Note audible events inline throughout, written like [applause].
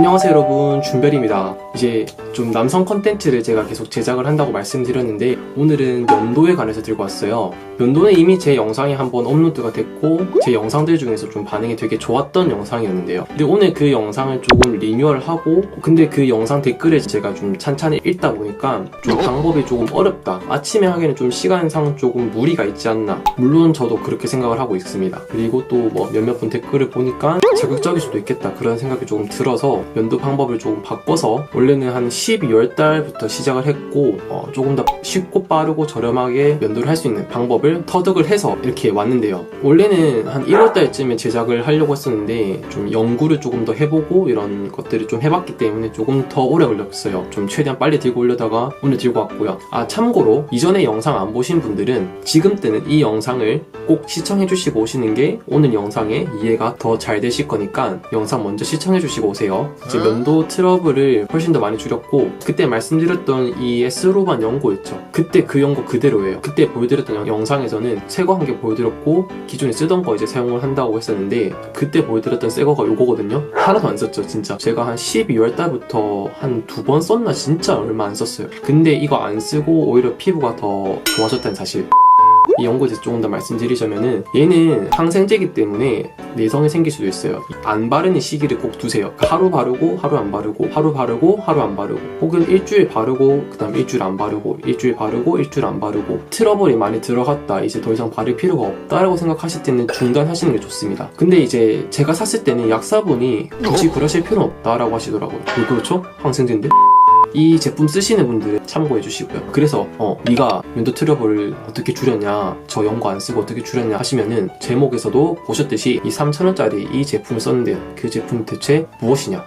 안녕하세요 여러분. 준별입니다. 이제 좀 남성 컨텐츠를 제가 계속 제작을 한다고 말씀드렸는데 오늘은 면도에 관해서 들고 왔어요. 면도는 이미 제 영상이 한번 업로드가 됐고 제 영상들 중에서 좀 반응이 되게 좋았던 영상이었는데요. 근데 오늘 그 영상을 조금 리뉴얼하고 근데 그 영상 댓글에 제가 좀 찬찬히 읽다 보니까 좀 방법이 조금 어렵다. 아침에 하기에는 좀 시간상 조금 무리가 있지 않나. 물론 저도 그렇게 생각을 하고 있습니다. 그리고 또 뭐 몇몇 분 댓글을 보니까 자극적일 수도 있겠다. 그런 생각이 조금 들어서 면도 방법을 조금 바꿔서 원래는 한 12월 달부터 시작을 했고 어, 조금 더 쉽고 빠르고 저렴하게 면도를 할 수 있는 방법을 터득을 해서 이렇게 왔는데요. 원래는 한 1월 달쯤에 제작을 하려고 했었는데 좀 연구를 조금 더 해보고 이런 것들을 좀 해봤기 때문에 조금 더 오래 걸렸어요. 좀 최대한 빨리 들고 오려다가 오늘 들고 왔고요. 아 참고로 이전에 영상 안 보신 분들은 지금 때는 이 영상을 꼭 시청해 주시고 오시는 게 오늘 영상의 이해가 더 잘 되실 거니까 영상 먼저 시청해 주시고 오세요 이제 면도 트러블을 훨씬 더 많이 줄였고 그때 말씀드렸던 이 S로반 연고 있죠? 그때 그 연고 그대로예요. 그때 보여드렸던 영- 영상에서는 새거 한 개 보여드렸고 기존에 쓰던 거 이제 사용을 한다고 했었는데 그때 보여드렸던 새 거가 요거거든요? 하나도 안 썼죠 진짜. 제가 한 12월 달부터 한 두 번 썼나 진짜 얼마 안 썼어요. 근데 이거 안 쓰고 오히려 피부가 더 좋아졌다는 사실 이 대해서 조금 더 말씀드리자면은 얘는 항생제이기 때문에 내성이 생길 수도 있어요. 안 바르는 시기를 꼭 두세요. 그러니까 하루 바르고 하루 안 바르고 하루 바르고 하루 안 바르고 혹은 일주일 바르고 그다음 일주일 안 바르고 일주일 바르고 일주일 안 바르고 트러블이 많이 들어갔다 이제 더 이상 바를 필요가 없다라고 생각하실 때는 중단하시는 게 좋습니다. 근데 이제 제가 샀을 때는 약사분이 굳이 그러실 필요는 없다라고 하시더라고요. 왜 그렇죠? 항생제인데? 이 제품 쓰시는 분들은 참고해 주시고요. 그래서 어 네가 면도 트러블을 어떻게 줄였냐, 저 연고 안 쓰고 어떻게 줄였냐 하시면은 제목에서도 보셨듯이 이 3,000원짜리 이 제품을 썼는데요. 그 제품 대체 무엇이냐?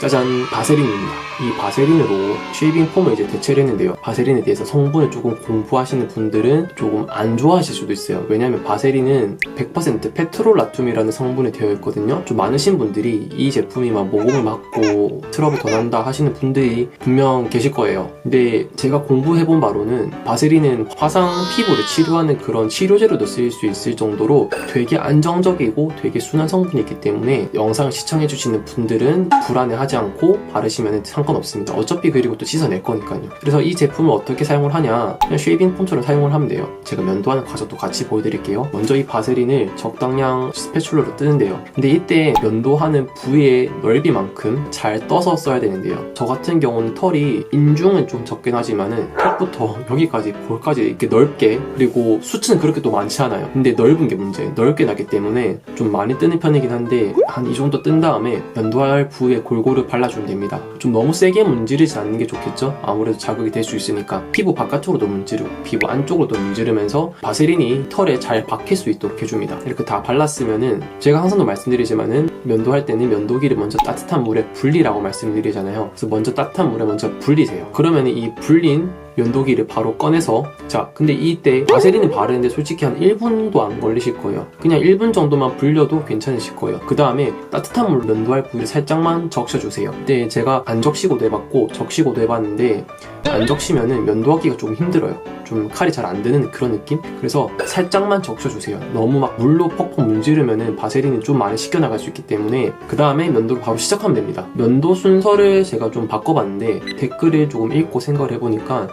짜잔 바세린입니다. 이 바세린으로 쉐이빙 폼을 이제 대체를 했는데요. 바세린에 대해서 성분을 조금 공부하시는 분들은 조금 안 좋아하실 수도 있어요. 왜냐하면 바세린은 100% 페트롤라툼이라는 성분이 되어 있거든요. 좀 많으신 분들이 이 제품이 막 모공을 막고 트러블 더 난다 하시는 분들이 분명 계실 거예요. 근데 제가 공부해본 바로는 바세린은 화상 피부를 치료하는 그런 치료제로도 쓰일 수 있을 정도로 되게 안정적이고 되게 순한 성분이 있기 때문에 영상을 시청해주시는 분들은 불안해하지 않고 바르시면 상관 없습니다. 어차피 그리고 또 씻어낼 거니까요. 그래서 이 제품을 어떻게 사용을 하냐 그냥 쉐이빙 폼처럼 사용을 하면 돼요. 제가 면도하는 과정도 같이 보여드릴게요. 먼저 이 바세린을 적당량 스패츌러로 뜨는데요. 근데 이때 면도하는 부위의 넓이만큼 잘 떠서 써야 되는데요. 저 같은 경우는 털이 인중은 좀 적긴 하지만은 턱부터 여기까지 볼까지 이렇게 넓게 그리고 수치는 그렇게 또 많지 않아요. 근데 넓은 게 문제예요. 넓게 나기 때문에 좀 많이 뜨는 편이긴 한데 한 이 정도 뜬 다음에 면도할 부위에 골고루 발라주면 됩니다. 좀 너무 세게 문지르지 않는 게 좋겠죠? 아무래도 자극이 될 수 있으니까 피부 바깥쪽으로도 문지르고 피부 안쪽으로도 문지르면서 바세린이 털에 잘 박힐 수 있도록 해줍니다. 이렇게 다 발랐으면은 제가 항상도 말씀드리지만은 면도할 때는 면도기를 먼저 따뜻한 물에 불리라고 말씀드리잖아요. 그래서 먼저 따뜻한 물에 먼저 불리세요. 그러면 이 불린 면도기를 바로 꺼내서 자 근데 이때 바세린을 바르는데 솔직히 한 1분도 안 걸리실 거예요. 그냥 1분 정도만 불려도 괜찮으실 거예요. 그 다음에 따뜻한 물로 면도할 부위를 살짝만 적셔주세요. 근데 제가 안 적시고도 해봤고 적시고도 해봤는데 안 적시면은 면도하기가 조금 힘들어요. 좀 칼이 잘 안 드는 그런 느낌? 그래서 살짝만 적셔주세요. 너무 막 물로 퍽퍽 문지르면은 바세린이 좀 많이 식혀나갈 수 있기 때문에 그 다음에 면도를 바로 시작하면 됩니다. 면도 순서를 제가 좀 바꿔봤는데 댓글을 조금 읽고 생각을 해보니까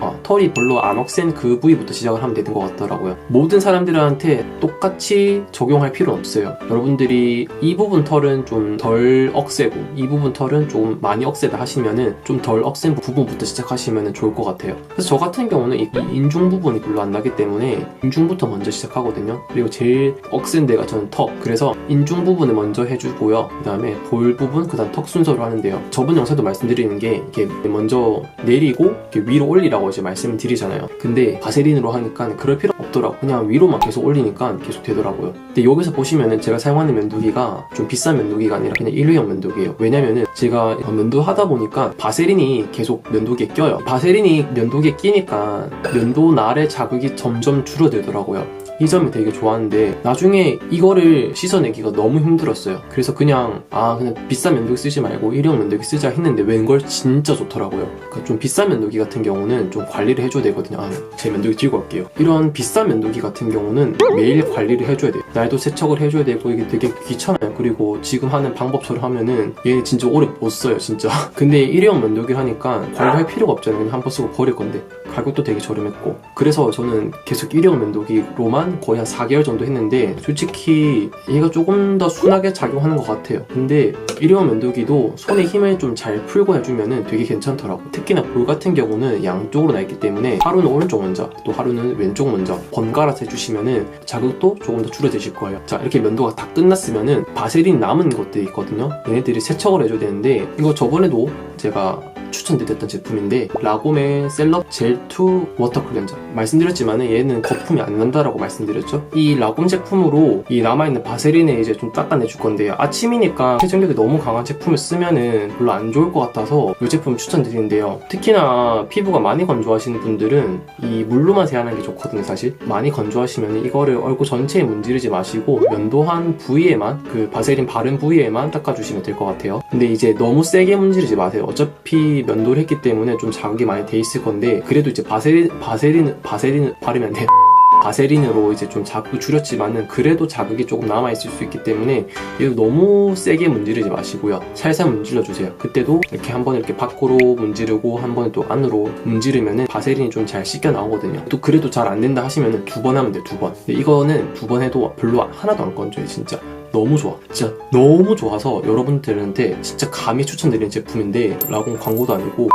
어, 털이 별로 안 억센 그 부위부터 시작을 하면 되는 것 같더라고요. 모든 사람들한테 똑같이 적용할 필요는 없어요. 여러분들이 이 부분 털은 좀 덜 억세고 이 부분 털은 좀 많이 억세다 하시면은 좀 덜 억센 부분부터 시작하시면 좋을 것 같아요. 그래서 저 같은 경우는 이 인중 부분이 별로 안 나기 때문에 인중부터 먼저 시작하거든요. 그리고 제일 억센 데가 저는 턱. 그래서 인중 부분을 먼저 해주고요. 그 다음에 볼 부분, 그 다음 턱 순서로 하는데요. 저번 영상도 말씀드리는 게 이렇게 먼저 내리고 이렇게 위로 올리라고 이제 말씀을 드리잖아요. 근데 바세린으로 하니까 그럴 필요 없더라고. 그냥 위로만 계속 올리니까 계속 되더라고요. 근데 여기서 보시면은 제가 사용하는 면도기가 좀 비싼 면도기가 아니라 그냥 일회용 면도기예요. 왜냐면은 제가 면도 하다 보니까 바세린이 계속 면도기에 껴요. 바세린이 면도기에 끼니까 면도 날의 자극이 점점 줄어들더라고요. 이 점이 되게 좋았는데 나중에 이거를 씻어내기가 너무 힘들었어요. 그래서 그냥 아 그냥 비싼 면도기 쓰지 말고 일회용 면도기 쓰자 했는데 웬걸 진짜 좋더라고요. 그러니까 좀 비싼 면도기 같은 경우는 좀 관리를 해줘야 되거든요. 아, 제 면도기 들고 갈게요. 이런 비싼 면도기 같은 경우는 매일 관리를 해줘야 돼요. 날도 세척을 해줘야 되고 이게 되게 귀찮아요. 그리고 지금 하는 방법처럼 하면은 얘 진짜 오래 못 써요, 진짜. [laughs] 근데 일회용 면도기를 하니까 관리할 필요가 없잖아요. 그냥 한 번 쓰고 버릴 건데. 가격도 되게 저렴했고. 그래서 저는 계속 일회용 면도기로만 거의 한 4개월 정도 했는데 솔직히 얘가 조금 더 순하게 작용하는 것 같아요. 근데 일회용 면도기도 손에 힘을 좀 잘 풀고 해주면은 되게 괜찮더라고. 특히나 볼 같은 경우는 양쪽으로 나 있기 때문에 하루는 오른쪽 먼저, 또 하루는 왼쪽 먼저 번갈아서 해주시면은 자극도 조금 더 줄어드실 거예요. 자, 이렇게 면도가 다 끝났으면은 바세린 남은 것들이 있거든요. 얘네들이 세척을 해줘야 되는데 이거 저번에도 제가 추천드렸던 제품인데 라곰의 셀럽 젤2 워터 클렌저. 말씀드렸지만 얘는 거품이 안 난다라고 말씀드렸죠. 이 라곰 제품으로 이 남아있는 바세린에 이제 좀 닦아내 줄 건데요 아침이니까 세정력이 너무 강한 제품을 쓰면은 별로 안 좋을 것 같아서 이 제품 추천드리는데요. 특히나 피부가 많이 건조하시는 분들은 이 물로만 세안하는 게 좋거든요 사실. 많이 건조하시면 이거를 얼굴 전체에 문지르지 마시고 면도한 부위에만 그 바세린 바른 부위에만 닦아주시면 될 것 같아요. 근데 이제 너무 세게 문지르지 마세요. 어차피 면도를 했기 때문에 좀 자극이 많이 돼 있을 건데 그래도 이제 바세린 바세린 바세린 바르면 안 돼요. 바세린으로 이제 좀 자극 줄였지만은 그래도 자극이 조금 남아 있을 수 있기 때문에 얘도 너무 세게 문지르지 마시고요. 살살 문질러 주세요. 그때도 이렇게 한 번 이렇게 밖으로 문지르고 한 번 또 안으로 문지르면은 바세린이 좀 잘 씻겨 나오거든요. 또 그래도 잘 안 된다 하시면은 두 번 하면 돼요. 두 번. 근데 이거는 두 번 해도 별로 하나도 안 건조해 진짜. 너무 좋아. 진짜 너무 좋아서 여러분들한테 진짜 감히 추천드리는 제품인데 라곤 광고도 아니고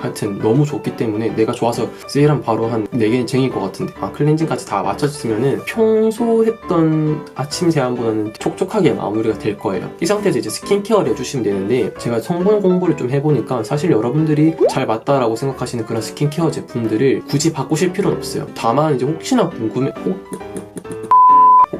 하여튼 너무 좋기 때문에 내가 좋아서 세일하면 바로 한 4개는 쟁일 것 같은데. 아 클렌징까지 다 맞춰졌으면은 평소 했던 아침 세안보다는 촉촉하게 마무리가 될 거예요. 이 상태에서 이제 스킨케어를 해주시면 되는데 제가 성분 공부를 좀 해보니까 사실 여러분들이 잘 맞다라고 생각하시는 그런 스킨케어 제품들을 굳이 바꾸실 필요는 없어요. 다만 이제 혹시나 궁금해 혹,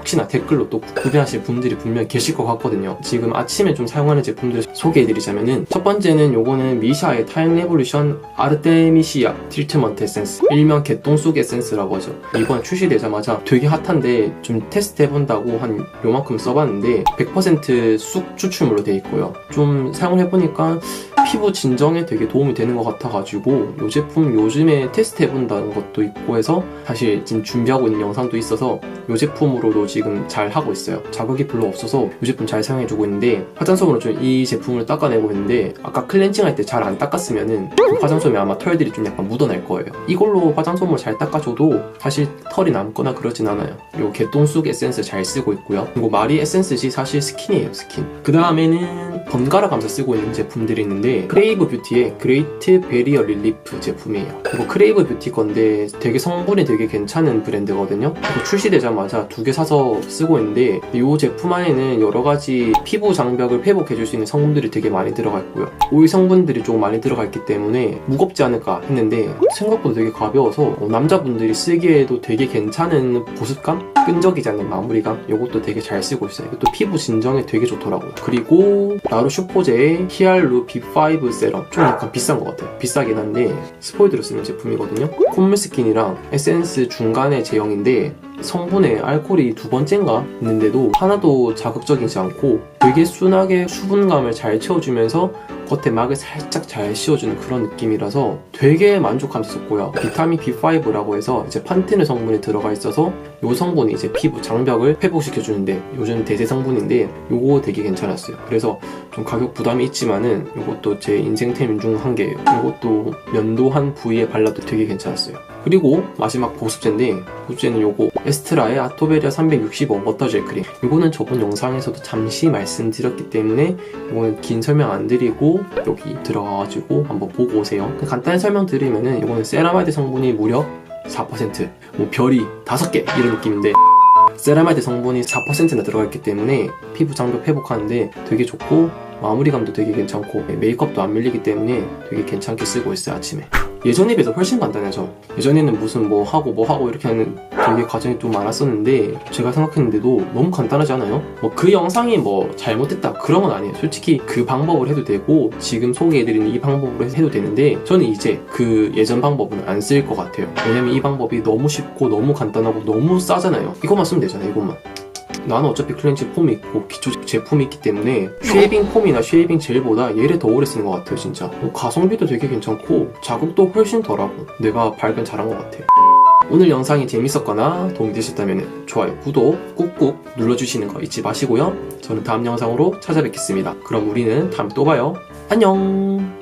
혹시나 댓글로 또 구매하실 분들이 분명 계실 것 같거든요. 지금 아침에 좀 사용하는 제품들 소개해드리자면은 첫 번째는 요거는 미샤의 타임 레볼루션 아르테미시아 트리트먼트 에센스 일명 개똥 쑥 에센스라고 하죠. 이번 출시되자마자 되게 핫한데 좀 테스트 해본다고 한 요만큼 써봤는데 100%쑥 추출물로 돼 있고요. 좀 사용을 해보니까 피부 진정에 되게 도움이 되는 것 같아가지고 이 제품 요즘에 테스트 해본다는 것도 있고 해서 사실 지금 준비하고 있는 영상도 있어서 이 제품으로도 지금 잘 하고 있어요. 자극이 별로 없어서 이 제품 잘 사용해주고 있는데 화장솜으로 좀 이 제품을 닦아내고 있는데 아까 클렌징 할 때 잘 안 닦았으면은 그 화장솜에 아마 털들이 좀 약간 묻어날 거예요. 이걸로 화장솜을 잘 닦아줘도 사실 털이 남거나 그러진 않아요. 요 개똥쑥 에센스 잘 쓰고 있고요. 그리고 마리 에센스지 사실 스킨이에요, 스킨. 그 다음에는 번갈아 가면서 쓰고 있는 제품들이 있는데 크레이브 뷰티의 그레이트 베리어 릴리프 제품이에요. 이거 크레이브 뷰티 건데 되게 성분이 되게 괜찮은 브랜드거든요. 출시되자마자 두 개 사서 쓰고 있는데 이 제품 안에는 여러 가지 피부 장벽을 회복해줄 수 있는 성분들이 되게 많이 들어가 있고요. 오일 성분들이 조금 많이 들어가 있기 때문에 무겁지 않을까 했는데 생각보다 되게 가벼워서 어, 남자분들이 쓰기에도 되게 괜찮은 보습감? 끈적이지 않는 마무리감? 이것도 되게 잘 쓰고 있어요. 또 피부 진정에 되게 좋더라고요. 그리고 나루 슈포제의 히알루 B5 세럼 좀 약간 비싼 것 같아요. 비싸긴 한데 스포이드로 쓰는 제품이거든요. 콧물 스킨이랑 에센스 중간의 제형인데 성분에 알코올이 두 번째인가 있는데도 하나도 자극적이지 않고 되게 순하게 수분감을 잘 채워주면서 겉에 막을 살짝 잘 씌워주는 그런 느낌이라서 되게 만족하면서 썼고요. 비타민 B5라고 해서 이제 판테놀 성분이 들어가 있어서 이 성분이 이제 피부 장벽을 회복시켜주는데 요즘 대세 성분인데 이거 되게 괜찮았어요. 그래서 좀 가격 부담이 있지만은 이것도 제 인생템 중 한 개예요. 이것도 면도한 부위에 발라도 되게 괜찮았어요. 그리고 마지막 보습제인데 보습제는 요거 에스트라의 아토베리아 365 워터젤 크림. 이거는 저번 영상에서도 잠시 말씀드렸기 때문에 이거는 긴 설명 안 드리고 여기 들어가가지고 한번 보고 오세요. 간단히 설명드리면은 이거는 세라마이드 성분이 무려 4%뭐 별이 5개! 이런 느낌인데. 세라마이드 성분이 4%나 들어가 있기 때문에 피부 장벽 회복하는데 되게 좋고 마무리감도 되게 괜찮고 메이크업도 안 밀리기 때문에 되게 괜찮게 쓰고 있어요 아침에 예전에 비해서 훨씬 간단해져. 예전에는 무슨 뭐 하고 뭐 하고 이렇게 하는 되게 과정이 좀 많았었는데 제가 생각했는데도 너무 간단하지 않아요? 뭐 그 영상이 뭐 잘못됐다 그런 건 아니에요. 솔직히 그 방법을 해도 되고 지금 소개해드리는 이 방법으로 해도 되는데 저는 이제 그 예전 방법은 안 쓸 것 같아요. 왜냐면 이 방법이 너무 쉽고 너무 간단하고 너무 싸잖아요. 이것만 쓰면 되잖아요. 이것만. 나는 어차피 클렌징 폼이 있고 기초 제품이 있기 때문에 쉐이빙 폼이나 쉐이빙 젤보다 얘를 더 오래 쓰는 것 같아요 진짜. 뭐 가성비도 되게 괜찮고 자국도 훨씬 덜하고 내가 발견 잘한 것 같아요. 오늘 영상이 재밌었거나 도움이 되셨다면 좋아요, 구독 꾹꾹 눌러주시는 거 잊지 마시고요. 저는 다음 영상으로 찾아뵙겠습니다. 그럼 우리는 다음에 또 봐요. 안녕